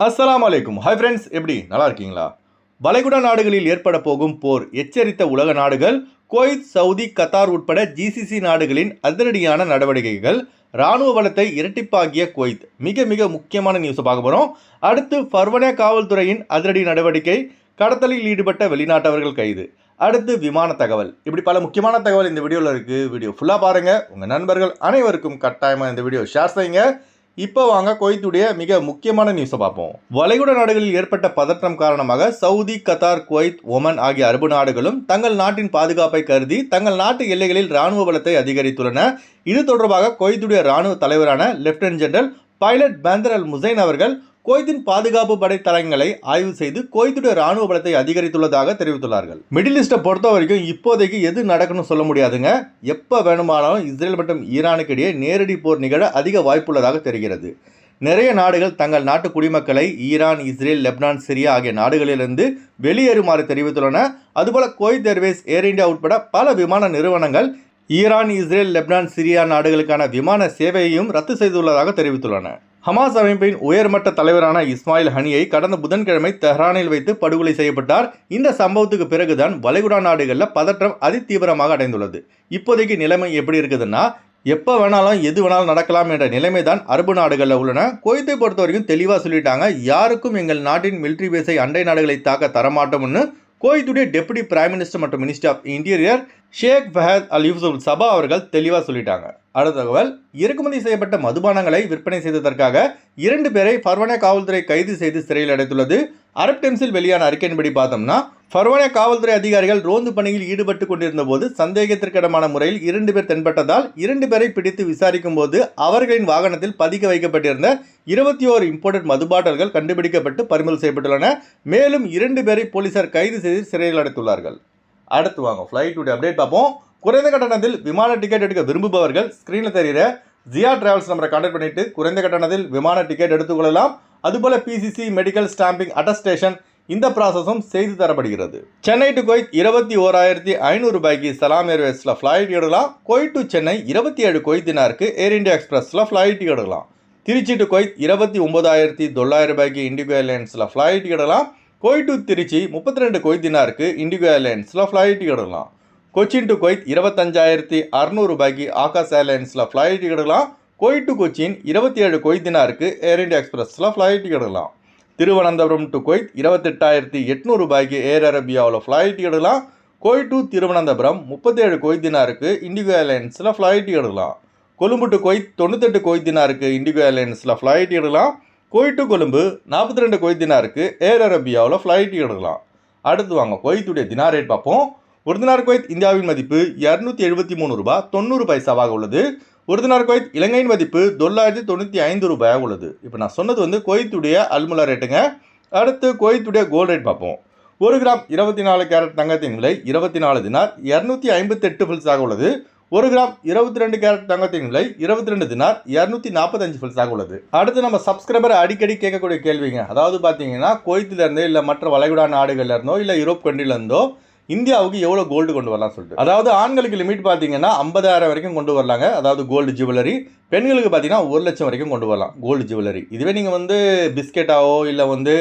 அஸ்லாம் அலைக்கும் hi friends எப்படி? நல்லா இருக்கீங்களா? வளைகுடா நாடுகளில் ஏற்பட போகும் போர் எச்சரித்த உலக நாடுகள் குவைத் சவுதி கத்தார் உட்பட ஜிசிசி நாடுகளின் அதிரடியான நடவடிக்கைகள் ராணுவ பலத்தை இரட்டிப்பாக்கிய குவைத். மிக மிக முக்கியமான நியூஸை பார்க்க போகிறோம் அடுத்து பர்வன காவல்துறையின் அதிரடி நடவடிக்கை கடத்தலில் ஈடுபட்ட வெளிநாட்டவர்கள் கைது. அடுத்து விமான தகவல். இப்படி பல முக்கியமான தகவல் இந்த வீடியோவில் இருக்குது வீடியோ ஃபுல்லாக பாருங்கள் உங்கள் நண்பர்கள் அனைவருக்கும் கட்டாயமாக இந்த வீடியோ ஷேர் செய்யுங்க. இப்போ வாங்க குவைத்துடைய மிக முக்கியமான நியூஸை பார்ப்போம். வளைகுடா நாடுகளில் ஏற்பட்ட பதற்றம் காரணமாக சவுதி கத்தார் குவைத் ஒமன் ஆகிய அரபு நாடுகளும் தங்கள் நாட்டின் பாதுகாப்பை கருதி தங்கள் நாட்டு எல்லைகளில் ராணுவ பலத்தை அதிகரித்துள்ளன. இது தொடர்பாக குவைத்துடைய ராணுவ தலைவரான lieutenant general pilot Bandar al முசைன் அவர்கள் குவைத்தின் பாதுகாப்பு படை தளங்களை ஆய்வு செய்து குவைத்துடைய ராணுவ பலத்தை அதிகரித்துள்ளதாக தெரிவித்துள்ளார்கள். மிடில் ஈஸ்ட்டை பொறுத்த வரைக்கும் இப்போதைக்கு எது நடக்கும்னு சொல்ல முடியாதுங்க. எப்போ வேணுமானாலும் இஸ்ரேல் மற்றும் ஈரானுக்கு இடையே நேரடி போர் நிகழ அதிக வாய்ப்புள்ளதாக தெரிகிறது. நிறைய நாடுகள் தங்கள் நாட்டு குடிமக்களை ஈரான் இஸ்ரேல் லெப்னான் சிரியா ஆகிய நாடுகளிலிருந்து வெளியேறுமாறு தெரிவித்துள்ளன. அதுபோல குவைத் ஏர்வேஸ் ஏர் இந்தியா உட்பட பல விமான நிறுவனங்கள் ஈரான் இஸ்ரேல் லெப்னான் சிரியா நாடுகளுக்கான விமான சேவையையும் ரத்து செய்துள்ளதாக தெரிவித்துள்ளன. ஹமாஸ் அமைப்பின் உயர்மட்ட தலைவரான இஸ்மாயில் ஹனியை கடந்த புதன்கிழமை தெஹ்ரானில் வைத்து படுகொலை செய்யப்பட்டார். இந்த சம்பவத்துக்கு பிறகுதான் வளைகுடா நாடுகளில் பதற்றம் அதிதீவிரமாக அடைந்துள்ளது. இப்போதைக்கு நிலைமை எப்படி இருக்குதுன்னா எப்போ வேணாலும் எது வேணாலும் நடக்கலாம் என்ற நிலைமை தான் அரபு நாடுகளில் உள்ளன. குவைத்தை பொறுத்த வரைக்கும் தெளிவாக சொல்லிட்டாங்க யாருக்கும் எங்கள் நாட்டின் மிலிட்ரி பேஸை அண்டை நாடுகளை தாக்க தரமாட்டோம்னு கோயத்துடைய டெபுட்டி பிரைம் மினிஸ்டர் மற்றும் minister of interior Sheikh Fahad al Yousef Sabah அவர்கள் தெளிவாக சொல்லிட்டாங்க. அடுத்த தகவல் இறக்குமதி செய்யப்பட்ட மதுபானங்களை விற்பனை செய்ததற்காக இரண்டு பேரை ஃபர்வனே காவல்துறை கைது செய்து சிறையில் அடைத்துள்ளது. அரப் டைம்ஸில் வெளியான அறிக்கையின்படி பார்த்தோம்னா ஃபர்வானா காவல்துறை அதிகாரிகள் ரோந்து பணியில் ஈடுபட்டு கொண்டிருந்த போது சந்தேகத்திற்கிடமான முறையில் இரண்டு பேர் தென்பட்டதால் இரண்டு பேரை பிடித்து விசாரிக்கும் போது அவர்களின் வாகனத்தில் பதிக்க வைக்கப்பட்டிருந்த இருபத்தி ஓரு இம்போர்ட்டட் மதுபாட்டல்கள் கண்டுபிடிக்கப்பட்டு பறிமுதல் செய்யப்பட்டுள்ளன. மேலும் இரண்டு பேரை போலீசார் கைது செய்து சிறையில் அடைத்துள்ளார்கள். அடுத்து வாங்க ஃப்ளைட்டுடைய அப்டேட் பார்ப்போம். குறைந்த கட்டணத்தில் விமான டிக்கெட் எடுக்க விரும்புபவர்கள் ஸ்க்ரீனில் தெரிகிற ஜியா டிராவல்ஸ் நம்பரை கான்டாக்ட் பண்ணிட்டு குறைந்த கட்டணத்தில் விமான டிக்கெட் எடுத்துக்கொள்ளலாம் அதுபோல் பிசிசி மெடிக்கல் ஸ்டாம்பிங் அட்டஸ்டேஷன் இந்த ப்ராசஸும் செய்து தரப்படுகிறது. சென்னை டு கொய்த் இருபத்தி ஓராயிரத்தி ஐநூறு ரூபாய்க்கு சலாம் ஏர்வேஸில் ஃப்ளைட் எடுக்கலாம். குவைத் டு சென்னை இருபத்தி ஏழு கொய்தினாருக்கு ஏர் இந்தியா எக்ஸ்பிரஸில் ஃப்ளைட் எடுக்கலாம். திருச்சி டு கொய்த் இருபத்தி ஒன்பதாயிரத்தி தொள்ளாயிரம் ரூபாய்க்கு இண்டிகோ ஏர்லைன்ஸில் ஃப்ளைட் எடுக்கலாம். குவைத் டு திருச்சி முப்பத்தி ரெண்டு கொய்தினாருக்கு இண்டிகோ ஏர்லைன்ஸில் ஃப்ளைட் எடுக்கலாம். கொச்சின் டு கொய்த் இருபத்தஞ்சாயிரத்தி அறநூறு ரூபாய்க்கு ஆகாஷ் ஏர்லைன்ஸில் ஃப்ளைட் எடுக்கலாம். குவைத் டு கொச்சின் இருபத்தி ஏழு கொய்தினாருக்கு ஏர் இண்டியா எக்ஸ்பிரஸில் ஃப்ளைட் எடுக்கலாம். திருவனந்தபுரம் டு குவைத் இருபத்தெட்டாயிரத்தி எட்நூறு ரூபாய்க்கு ஏர் அரேபியாவில் ஃப்ளைட் எடுக்கலாம். கோயிட் டு திருவனந்தபுரம் முப்பத்தேழு கொய்தினாருக்கு இண்டிகோ ஏர்லைன்ஸில் ஃப்ளைட் எடுக்கலாம். கொழும்பு டு கொய்த் தொண்ணூத்தெட்டு கொய்தினாருக்கு இண்டிகோ ஏர்லைன்ஸில் ஃப்ளைட் எடுக்கலாம். கோயிட் டு கொழும்பு நாற்பத்தி ரெண்டு கொய்தினாருக்கு ஏர் அரேபியாவில் ஃப்ளைட் எடுக்கலாம். அடுத்து வாங்க கொய்த்துடைய தினா ரேட் பார்ப்போம். ஒரு தினார் குவைத் இந்தியாவின் மதிப்பு இரநூத்தி எழுபத்தி மூணு ரூபாய் தொண்ணூறு பைசாவாக உள்ளது. ஒரு தினார் குவைத் இலங்கையின் மதிப்பு தொள்ளாயிரத்தி தொண்ணூற்றி ஐந்து ரூபாயாக உள்ளது. இப்போ நான் சொன்னது வந்து குவைத்துடைய அல்முலா ரேட்டுங்க அடுத்து குவைத்துடைய கோல்டு ரேட் பார்ப்போம். ஒரு கிராம் இருபத்தி நாலு கேரட் தங்கத்தின் விலை இருபத்தி நாலு தினார் இரநூத்தி ஐம்பத்தெட்டு ஃபில்ஸாக உள்ளது. ஒரு கிராம் இருபத்தி ரெண்டு கேரட் தங்கத்தின் விலை இருபத்தி ரெண்டு தினார் இரநூத்தி நாற்பத்தஞ்சு ஃபில்ஸாக உள்ளது. அடுத்து நம்ம சப்ஸ்கிரைபர் அடிக்கடி கேட்கக்கூடிய கேள்விங்க. அதாவது பார்த்தீங்கன்னா குவைத்திலேருந்து இல்லை மற்ற வளைகுடா நாடுகள்லேருந்தோ இல்லை யூரோப் கண்ட்ரிலேருந்தோ இந்தியாவுக்கு எவ்வளோ கோல்டு கொண்டு வரலாம் சொல்லிட்டு. அதாவது ஆண்களுக்கு லிமிட் பார்த்தீங்கன்னா ஐம்பதாயிரம் வரைக்கும் கொண்டு வரலாங்க. அதாவது கோல்டு ஜுவல்லரி பெண்களுக்கு பார்த்தீங்கன்னா ஒரு லட்சம் வரைக்கும் கொண்டு வரலாம் கோல்டு ஜுவல்லரி இதுவே நீங்கள் வந்து பிஸ்கெட்டாவோ இல்லை வந்து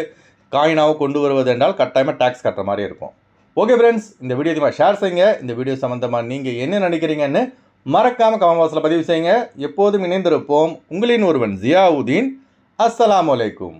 காயினாவோ கொண்டு வருவது என்றால் கட்டாயமாக டேக்ஸ் கட்டுற மாதிரி இருக்கும். ஓகே ஃப்ரெண்ட்ஸ் இந்த வீடியோ அதிகமாக ஷேர் செய்யுங்க. இந்த வீடியோ சம்மந்தமாக நீங்கள் என்ன நினைக்கிறீங்கன்னு மறக்காமல் கமெண்ட் பதிவு செய்யுங்க. எப்போதும் இணைந்திருப்போம். உங்களின் ஒருவன் ஜியாவுதீன். அஸ்ஸலாமு அலைக்கும்.